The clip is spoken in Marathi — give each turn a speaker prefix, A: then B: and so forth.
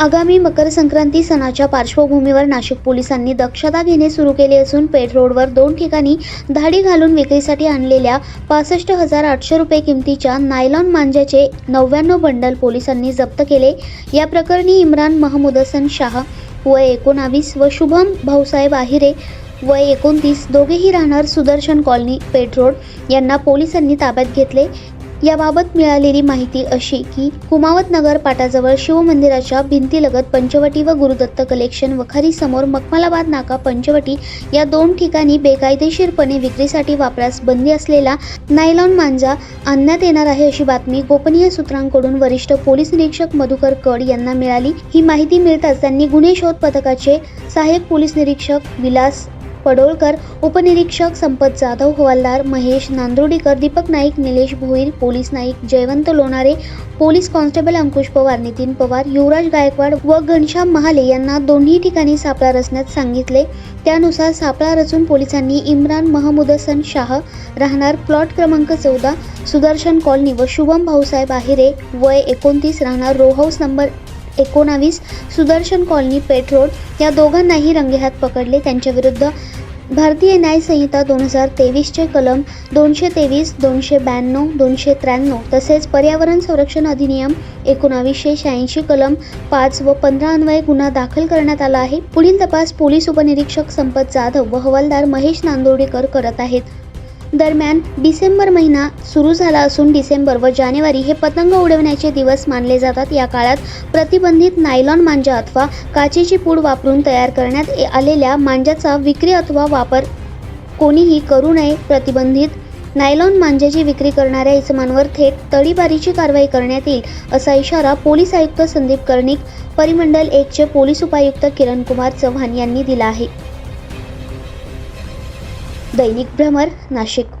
A: आगामी मकर संक्रांती सणाच्या पार्श्वभूमीवर नाशिक पोलिसांनी दक्षता घेणे सुरू केले असून पेठ रोडवर दोन ठिकाणी धाडी घालून विक्रीसाठी आणलेल्या पासष्ट हजार आठशे रुपये किमतीच्या नायलॉन मांजाचे नव्याण्णव बंडल पोलिसांनी जप्त केले. या प्रकरणी इम्रान महमूद हसन शाह वय एकोणावीस व शुभम भाऊसाहेब आहिरे वय एकोणतीस दोघेही राहणार सुदर्शन कॉलनी पेठ रोड यांना पोलिसांनी ताब्यात घेतले. याबाबत मिळालेली माहिती अशी की कुमावत नगर पाटाजवळ शिवमंदिराच्या भिंतीलगत पंचवटी व गुरुदत्त कलेक्शन वखारी समोर मखमलाबाद नाका पंचवटी या दोन ठिकाणी बेकायदेशीरपणे विक्रीसाठी वापरास बंदी असलेला नायलॉन मांजा आणण्यात येणार आहे अशी बातमी गोपनीय सूत्रांकडून वरिष्ठ पोलीस निरीक्षक मधुकर कड यांना मिळाली. ही माहिती मिळताच त्यांनी गुन्हे शोध पथकाचे सहाय्यक पोलीस निरीक्षक विलास पडोळकर उपनिरीक्षक संपत जाधव हवालदार Mahesh Nandodikar Deepak Naik Nilesh Bhoir police Naik Jaywant Lonare police constable Ankush Pawar Nitin Pawar Yuvraj Gaikwad व घनश्याम महाले यांना दोन्ही ठिकाणी सापळा रचण्यात सांगितले. त्यानुसार सापळा रचून पोलिसांनी इम्रान महमूद हसन शाह राहणार प्लॉट क्रमांक चौदा सुदर्शन कॉलनी व शुभम भाऊसाहेब आहिरे वय एकोणतीस राहणार रो हाऊस नंबर एकोणावीस सुदर्शन कॉलनी पेट रोड या दोघांनाही रंगेहात पकडले. त्यांच्याविरुद्ध भारतीय न्याय संहिता दोन हजार तेवीसचे कलम दोनशे तेवीस दोनशे ब्याण्णव दोनशे त्र्याण्णव तसेच पर्यावरण संरक्षण अधिनियम एकोणावीसशे शहाऐंशी कलम पाच व पंधरा अन्वये गुन्हा दाखल करण्यात आला आहे. पुढील तपास पोलीस उपनिरीक्षक संपत जाधव व हवालदार महेश नांदोडेकर करत आहेत. दरम्यान डिसेंबर महिना सुरू झाला असून डिसेंबर व जानेवारी हे पतंग उडवण्याचे दिवस मानले जातात. या काळात प्रतिबंधित नायलॉन मांजा अथवा काचेची पूड वापरून तयार करण्यात आलेल्या मांजाचा विक्री अथवा वापर कोणीही करू नये. प्रतिबंधित नायलॉन मांजाची विक्री करणाऱ्या इसमांवर थेट तडीबारीची कारवाई करण्यात येईल असा इशारा पोलीस आयुक्त संदीप कर्णिक परिमंडल एकचे पोलीस उपायुक्त किरण कुमार चव्हाण यांनी दिला आहे. दैनिक भ्रमर नाशिक.